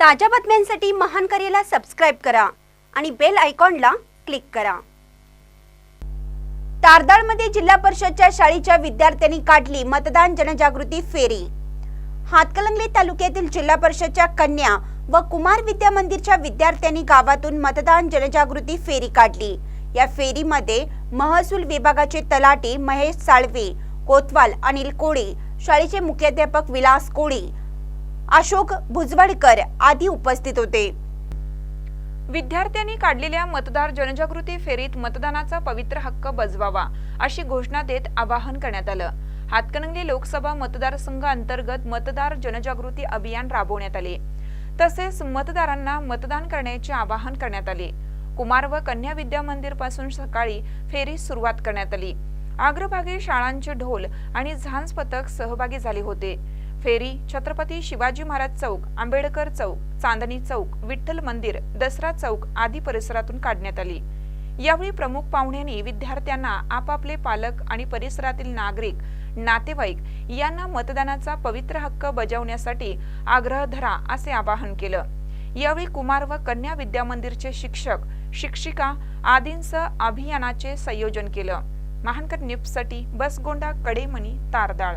ताज्या बातम्यांसाठी महान करेला सबस्क्राईब करा आणि बेल आयकॉनला क्लिक करा. तारदाळमध्ये जिल्हा परिषदच्या शाळेच्या विद्यार्थ्यांनी काढली मतदान जनजागृती फेरी. हातकलंगले तालुक्यातील जिल्हा परिषदच्या कन्या व कुमार विद्या मंदिरच्या विद्यार्थ्यांनी गावातून मतदान जनजागृती फेरी काढली. या फेरीमध्ये महसूल विभागाचे तलाटी महेश साळवे कोतवाल अनिल कोळी शाळेचे मुख्याध्यापक विलास कोळी अशोक भुजबळकर आदी उपस्थित होते. विद्यार्थ्यांनी काढलेल्या मतदार जनजागृती फेरीत मतदानाचा पवित्र हक्क बजवावा अशी घोषणा देत आवाहन करण्यात आलं. हातकणंगले लोकसभा मतदारसंघ अंतर्गत मतदार जनजागृती अभियान राबवण्यात आले. तसेच मतदारांना मतदान करण्याचे आवाहन करण्यात आले. कुमार व कन्या विद्या मंदिरपासून सकाळी फेरी सुरुवात करण्यात आली. अग्रभागी शाळांचे ढोल आणि झांज पथक सहभागी झाले होते. फेरी छत्रपती शिवाजी महाराज चौक आंबेडकर चौक चांदणी चौक विठ्ठल मंदिर दसरा चौक आदी परिसरातून काढण्यात आली. यावेळी प्रमुख पाहुण्यांनी विद्यार्थ्यांना आपापले पालक आणि परिसरातील नागरिक नातेवाईक यांना मतदानाचा पवित्र हक्क बजावण्यासाठी आग्रह धरा असे आवाहन केलं. यावेळी कुमार व कन्या विद्या मंदिरचे शिक्षक शिक्षिका आदींसह अभियानाचे संयोजन केलं. महानकर न्यूजसाठी बसगोंडा कडेमणी तारदाळ.